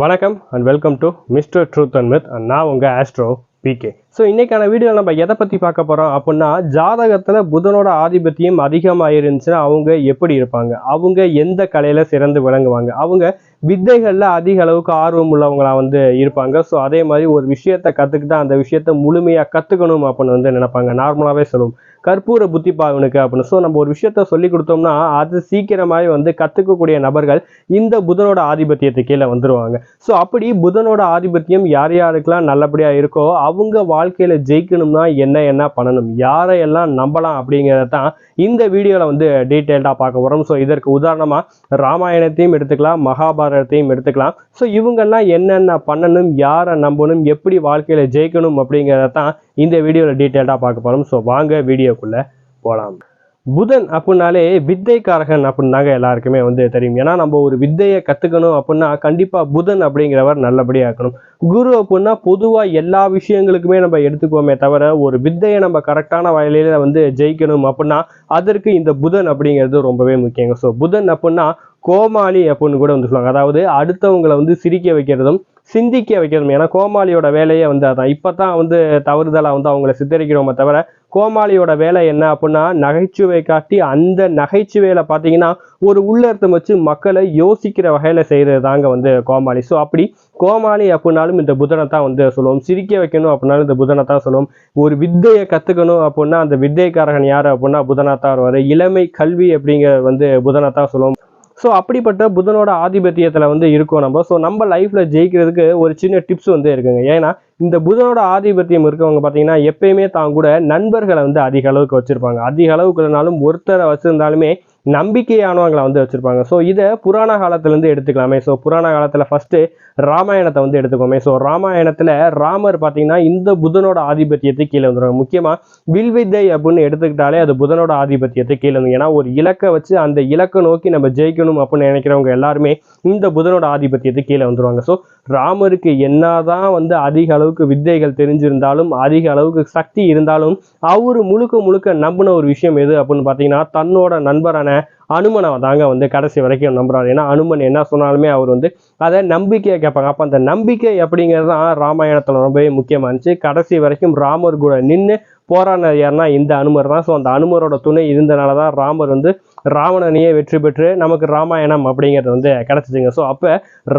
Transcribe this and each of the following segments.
வணக்கம் and welcome to mister truth and myth and நான் உங்கள் ஆஸ்ட்ரோ பிகே ஸோ இன்னைக்கான வீடியோ நம்ம எதை பற்றி பார்க்க போகிறோம் அப்படின்னா ஜாதகத்தில் புதனோட ஆதிபத்தியம் அதிகமாக இருந்துச்சுன்னா அவங்க எப்படி இருப்பாங்க? அவங்க எந்த கலையில் சிறந்து விளங்குவாங்க? அவங்க வித்தைகளில் அதிக அளவுக்கு ஆர்வம் உள்ளவங்களா வந்து இருப்பாங்க. ஸோ அதே மாதிரி ஒரு விஷயத்தை கற்றுக்கிட்டா அந்த விஷயத்தை முழுமையாக கற்றுக்கணும் அப்படின்னு வந்து நினைப்பாங்க. நார்மலாகவே சொல்லுவோம். கற்பூர புத்தி பாவனுக்கு அப்படின்னு. ஸோ நம்ம ஒரு விஷயத்த சொல்லி கொடுத்தோம்னா அது சீக்கிரமாகவே வந்து கற்றுக்கக்கூடிய நபர்கள் இந்த புதனோட ஆதிபத்தியத்து கீழே வந்துடுவாங்க ஸோ அப்படி புதனோட ஆதிபத்தியம் யார் யாருக்கெல்லாம் நல்லபடியாக இருக்கோ அவங்க வாழ்க்கையில் ஜெயிக்கணும்னா என்ன என்ன பண்ணணும் யாரையெல்லாம் நம்பலாம் அப்படிங்கிறத தான் இந்த வீடியோவில் வந்து டீட்டெயில்டாக பார்க்க போகிறோம் ஸோ இதற்கு உதாரணமாக ராமாயணத்தையும் எடுத்துக்கலாம் மகாபாரதத்தையும் எடுத்துக்கலாம். ஸோ இவங்கெல்லாம் என்னென்ன பண்ணணும் யாரை நம்பணும் எப்படி வாழ்க்கையில் ஜெயிக்கணும் அப்படிங்கிறத தான் இந்த வீடியோவில் டீட்டெயில்டாக பார்க்க போகிறோம் ஸோ வாங்க வீடியோக்குள்ளே போகலாம் புதன் அப்படின்னாலே வித்தைக்காரகன் அப்படின்னாங்க எல்லாருக்குமே வந்து தெரியும். ஏன்னா நம்ம ஒரு வித்தையை கற்றுக்கணும் அப்படின்னா கண்டிப்பாக புதன் அப்படிங்கிறவர் நல்லபடியாக இருக்கணும். குரு அப்படின்னா பொதுவாக எல்லா விஷயங்களுக்குமே நம்ம எடுத்துக்குவோமே தவிர ஒரு வித்தையை நம்ம கரெக்டான வயலில் வந்து ஜெயிக்கணும் அப்படின்னா அதற்கு இந்த புதன் அப்படிங்கிறது ரொம்பவே முக்கியங்க. ஸோ புதன் அப்படின்னா கோமாளி அப்படின்னு கூட வந்து சொல்லுவாங்க. அதாவது அடுத்தவங்களை வந்து சிரிக்க வைக்கிறதும் சிந்திக்க வைக்கணும். ஏன்னா கோமாளியோட வேலையே வந்து அதான். இப்போ தான் வந்து தவறுதலாக வந்து அவங்கள சித்தரிக்கிறோமே தவிர கோமாளியோட வேலை என்ன அப்படின்னா நகைச்சுவை காட்டி அந்த நகைச்சுவையில் பார்த்தீங்கன்னா ஒரு உள்ளர்த்தம் வச்சு மக்களை யோசிக்கிற வகையில் செய்கிறது தாங்க வந்து கோமாளி. ஸோ அப்படி கோமாளி அப்படின்னாலும் இந்த புதனை தான் வந்து சொல்லுவோம். சிரிக்க வைக்கணும் அப்படின்னாலும் இந்த புதனை தான் சொல்லுவோம். ஒரு வித்தையை கற்றுக்கணும் அப்படின்னா அந்த வித்தைக்காரகன் யார் அப்படின்னா புதனாக தான் வருவார் இளமை கல்வி அப்படிங்கிற வந்து புதனை தான் சொல்லுவோம். ஸோ அப்படிப்பட்ட புதனோட ஆதிபத்தியத்தில் வந்து இருக்கோம் நம்ம. ஸோ நம்ம லைஃப்பில் ஜெயிக்கிறதுக்கு ஒரு சின்ன டிப்ஸ் வந்து இருக்குங்க. ஏன்னா இந்த புதனோட ஆதிபத்தியம் இருக்கவங்க பார்த்தீங்கன்னா எப்பயுமே தான் கூட நண்பர்களை வந்து அதிக அளவுக்கு வச்சுருப்பாங்க. அதிக அளவுக்கு ஒருத்தரை வச்சுருந்தாலுமே நம்பிக்கையானவங்களை வந்து வச்சுருப்பாங்க. ஸோ இதை புராண காலத்துலேருந்து எடுத்துக்கலாமே. ஸோ புராண காலத்தில் ஃபஸ்ட்டு ராமாயணத்தை வந்து எடுத்துக்கோமே. ஸோ ராமாயணத்தில் ராமர் பார்த்தீங்கன்னா இந்த புதனோட ஆதிபத்தியத்தை கீழே வந்துடுவாங்க முக்கியமாக வில்வித்தை அப்படின்னு எடுத்துக்கிட்டாலே அது புதனோட ஆதிபத்தியத்தை கீழே வந்து ஏன்னா ஒரு இலக்கை வச்சு அந்த இலக்கை நோக்கி நம்ம ஜெயிக்கணும் அப்படின்னு நினைக்கிறவங்க எல்லாருமே இந்த புதனோட ஆதிபத்தியத்தை கீழே வந்துருவாங்க. ஸோ ராமருக்கு என்னதான் வந்து அதிக அளவுக்கு வித்தைகள் தெரிஞ்சிருந்தாலும் அதிக அளவுக்கு சக்தி இருந்தாலும் அவர் முழுக்க முழுக்க நம்பின ஒரு விஷயம் எது அப்படின்னு பார்த்தீங்கன்னா தன்னோட நண்பரான அனுமனை தாங்க வந்து கடைசி வரைக்கும் நம்புறாரு. ஏன்னா அனுமன் என்ன சொன்னாலுமே அவர் வந்து அதை நம்பிக்கையை கேட்பாங்க. அப்போ அந்த நம்பிக்கை அப்படிங்கிறது தான் ராமாயணத்தில் ரொம்பவே முக்கியமாக இருந்துச்சு. கடைசி வரைக்கும் ராமர் கூட நின்று போராடினது யாருன்னா இந்த அனுமர் தான். ஸோ அந்த அனுமரோட துணை இருந்தனால தான் ராமர் வந்து ராவணனையே வெற்றி பெற்று நமக்கு ராமாயணம் அப்படிங்கிறது வந்து கிடச்சிச்சுங்க ஸோ அப்போ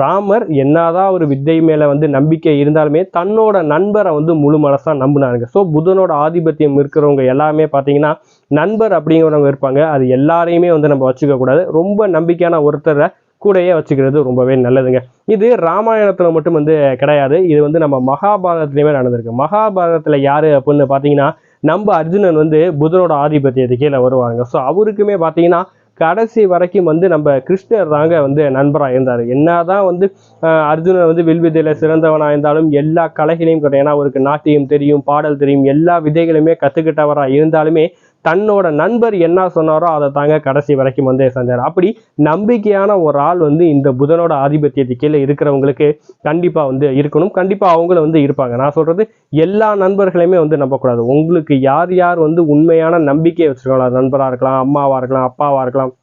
ராமர் என்னதான் ஒரு வித்தை மேலே வந்து நம்பிக்கை இருந்தாலுமே தன்னோட நண்பரை வந்து முழு மனசாக நம்பினாருங்க. ஸோ புதனோட ஆதிபத்தியம் இருக்கிறவங்க எல்லாமே பார்த்தீங்கன்னா நண்பர் அப்படிங்கிறவங்க இருப்பாங்க. அது எல்லாரையுமே வந்து நம்ம வச்சுக்கக்கூடாது ரொம்ப நம்பிக்கையான ஒருத்தரை கூடயே வச்சுக்கிறது ரொம்பவே நல்லதுங்க. இது ராமாயணத்தில் மட்டும் வந்து கிடையாது. இது வந்து நம்ம மகாபாரதத்துலேயுமே நடந்திருக்கு. மகாபாரதத்தில் யார் அப்படின்னு பார்த்தீங்கன்னா நம்ம அர்ஜுனன் வந்து புதனோட ஆதிபத்தியத்து கீழே வருவாங்க. ஸோ அவருக்குமே பார்த்தீங்கன்னா கடைசி வரைக்கும் வந்து நம்ம கிருஷ்ணர் தாங்க வந்து நண்பராக இருந்தார். என்னதான் வந்து அர்ஜுனன் வந்து வில்வித்தையில் சிறந்தவனாக இருந்தாலும் எல்லா கலைகளையும் கிடையாது ஏன்னா அவருக்கு நாட்டியம் தெரியும் பாடல் தெரியும் எல்லா விதைகளுமே கற்றுக்கிட்டவராக இருந்தாலுமே தன்னோட நண்பர் என்ன சொன்னாரோ அதை தாங்க கடைசி வரைக்கும் வந்து செஞ்சார். அப்படி நம்பிக்கையான ஒரு ஆள் வந்து இந்த புதனோட ஆதிபத்தியத்து கீழே இருக்கிறவங்களுக்கு கண்டிப்பாக வந்து இருக்கணும். கண்டிப்பாக அவங்களும் வந்து இருப்பாங்க. நான் சொல்கிறது எல்லா நண்பர்களையுமே வந்து நம்பக்கூடாது. உங்களுக்கு யார் யார் வந்து உண்மையான நம்பிக்கையை வச்சுருக்கலாம் நண்பராக இருக்கலாம் அம்மாவாக இருக்கலாம் அப்பாவாக இருக்கலாம்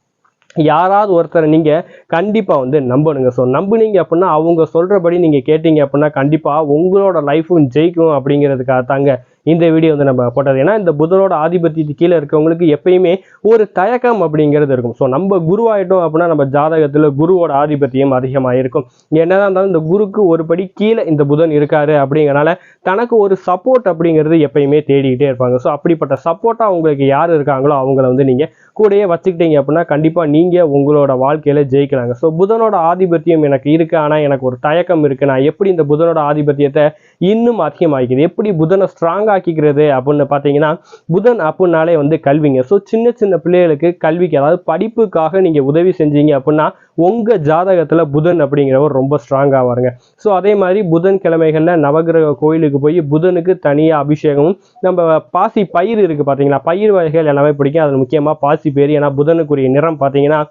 யாராவது ஒருத்தரை நீங்கள் கண்டிப்பாக வந்து நம்பணுங்க. ஸோ நம்புனீங்க அப்படின்னா அவங்க சொல்கிறபடி நீங்கள் கேட்டீங்க அப்படின்னா கண்டிப்பாக உங்களோட லைஃபும் ஜெயிக்கும் அப்படிங்கிறதுக்காக தாங்க இந்த வீடியோ வந்து நம்ம போட்டது. ஏன்னா இந்த புதனோட ஆதிபத்தியத்து கீழே இருக்கவங்களுக்கு எப்பயுமே ஒரு தயக்கம் அப்படிங்கிறது இருக்கும். ஸோ நம்ம குருவாயிட்டோம் அப்படின்னா நம்ம ஜாதகத்தில் குருவோட ஆதிபத்தியம் அதிகமாக இருக்கும் என்னதான் இருந்தாலும் இந்த குருக்கு ஒரு படி கீழே இந்த புதன் இருக்காரு அப்படிங்கிறனால தனக்கு ஒரு சப்போர்ட் அப்படிங்கிறது எப்பயுமே தேடிக்கிட்டே இருப்பாங்க. ஸோ அப்படிப்பட்ட சப்போர்ட்டாக உங்களுக்கு யார் இருக்காங்களோ அவங்கள வந்து நீங்கள் கூடயே வச்சுக்கிட்டீங்க அப்படின்னா கண்டிப்பாக நீங்கள் உங்களோட வாழ்க்கையில் ஜெயிக்கலாங்க. ஸோ புதனோட ஆதிபத்தியம் எனக்கு இருக்கு. ஆனால் எனக்கு ஒரு தயக்கம் இருக்குது நான் எப்படி இந்த புதனோட ஆதிபத்தியத்தை இன்னும் அதிகமாகிக்குது எப்படி புதனை ஸ்ட்ராங்காக ஆக்கிக்கிறது அப்படின்னு பார்த்தீங்கன்னா புதன் அப்படின்னாலே வந்து கல்விங்க. ஸோ சின்ன சின்ன பிள்ளைகளுக்கு கல்விக்கு அதாவது படிப்புக்காக நீங்கள் உதவி செஞ்சீங்க அப்படின்னா உங்கள் ஜாதகத்தில் புதன் அப்படிங்கிறவர் ரொம்ப ஸ்ட்ராங்காக வருங்க. ஸோ அதே மாதிரி புதன் கிழமைகளில் நவகிரக கோயிலுக்கு போய் புதனுக்கு தனியாக அபிஷேகமும் நம்ம பாசி பயிர் இருக்குது பார்த்தீங்களா பயிர் வகைகள் எல்லாமே பிடிக்கும். அதில் முக்கியமாக பாசி பேர் ஏன்னா புதனுக்குரிய நிறம் பார்த்தீங்கன்னா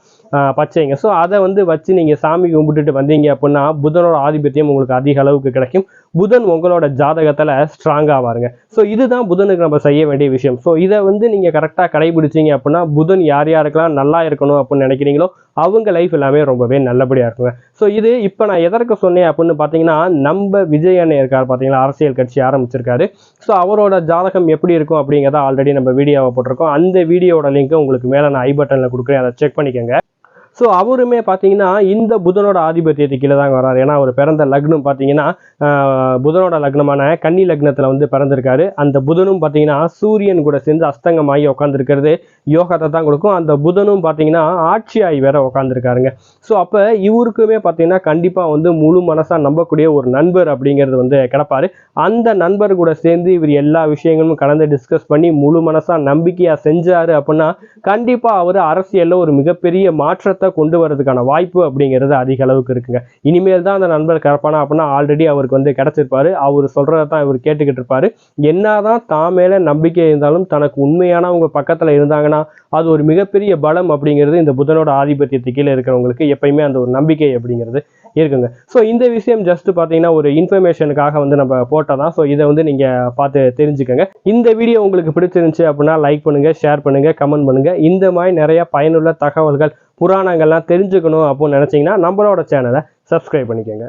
பச்சைங்க. ஸோ அதை வந்து வச்சு நீங்கள் சாமி கும்பிட்டுட்டு வந்தீங்க அப்படின்னா புதனோட ஆதிபத்தியம் உங்களுக்கு அதிக அளவுக்கு கிடைக்கும். புதன் உங்களோட ஜாதகத்தில் ஸ்ட்ராங்காக வாருங்க. ஸோ இதுதான் புதனுக்கு நம்ம செய்ய வேண்டிய விஷயம். ஸோ இதை வந்து நீங்கள் கரெக்டாக கடைபிடிச்சீங்க அப்படின்னா புதன் யார் யாருக்கெல்லாம் நல்லா இருக்கணும் அப்படின்னு நினைக்கிறீங்களோ அவங்க லைஃப் எல்லாமே ரொம்பவே நல்லபடியாக இருக்குங்க. ஸோ இது இப்போ நான் எதற்கு சொன்னேன் அப்படின்னு பார்த்தீங்கன்னா நம்ம விஜய் அண்ணன் இருக்கார் பார்த்தீங்களா அரசியல் கட்சி ஆரம்பிச்சிருக்காரு. ஸோ அவரோட ஜாதகம் எப்படி இருக்கும் அப்படிங்கிறத ஆல்ரெடி நம்ம வீடியோவை போட்டிருக்கோம். அந்த வீடியோட லிங்க் உங்களுக்கு மேலே நான் ஐ பட்டனில் கொடுக்குறேன். அதை செக் பண்ணிக்கோங்க. ஸோ அவருமே பார்த்தீங்கன்னா இந்த புதனோட ஆதிபத்தியத்தை கீழே தாங்க வராரு. ஏன்னா அவர் பிறந்த லக்னம் பார்த்தீங்கன்னா புதனோட லக்னமான கன்னி லக்னத்தில் வந்து பிறந்திருக்காரு. அந்த புதனும் பார்த்தீங்கன்னா சூரியன் கூட சேர்ந்து அஸ்தங்கமாகி உட்காந்துருக்கிறது யோகத்தை தான் கொடுக்கும். அந்த புதனும் பார்த்தீங்கன்னா ஆட்சியாகி வேற உட்காந்துருக்காருங்க ஸோ அப்போ இவருக்குமே பார்த்தீங்கன்னா கண்டிப்பாக வந்து முழு மனசாக நம்பக்கூடிய ஒரு நண்பர் அப்படிங்கிறது வந்து கிடப்பாரு. அந்த நண்பர் கூட சேர்ந்து இவர் எல்லா விஷயங்களும் கலந்து டிஸ்கஸ் பண்ணி முழு மனசாக நம்பிக்கையாக செஞ்சாரு அப்படின்னா கண்டிப்பாக அவர் அரசியலில் ஒரு மிகப்பெரிய மாற்றத்தை கொண்டு வரதுக்கான வாய்ப்பு அப்படிங்கிறது அதிக அளவுக்கு இருக்குங்க. இனிமேல் தான் அந்த நண்பர் கிடப்பானா அப்படின்னா ஆல்ரெடி அவருக்கு வந்து கிடச்சிருப்பாரு. அவர் சொல்கிறத தான் இவர் கேட்டுக்கிட்டு இருப்பாரு. என்னதான் தான் மேலே நம்பிக்கை இருந்தாலும் தனக்கு உண்மையானவங்க பக்கத்தில் இருந்தாங்கன்னா அது ஒரு மிகப்பெரிய பலம் அப்படிங்கிறது இந்த புதனோட ஆதிபத்தியத்து கீழே இருக்கிறவங்களுக்கு எப்பயுமே அந்த ஒரு நம்பிக்கை அப்படிங்கிறது இருக்குங்க. ஸோ இந்த விஷயம் ஜஸ்ட் பார்த்தீங்கன்னா ஒரு இன்ஃபர்மேஷனுக்காக வந்து நம்ம போட்டால் தான் ஸோ இதை வந்து நீங்கள் பார்த்து தெரிஞ்சுக்கோங்க. இந்த வீடியோ உங்களுக்கு பிடிச்சிருந்துச்சு அப்படின்னா லைக் பண்ணுங்கள் ஷேர் பண்ணுங்கள் கமெண்ட் பண்ணுங்கள் இந்த மாதிரி நிறைய பயனுள்ள தகவல்கள் புராணங்கள்லாம் தெரிஞ்சுக்கணும் அப்படின்னு நினச்சிங்கன்னா நம்மளோட சேனலை சப்ஸ்கிரைப் பண்ணிக்கோங்க.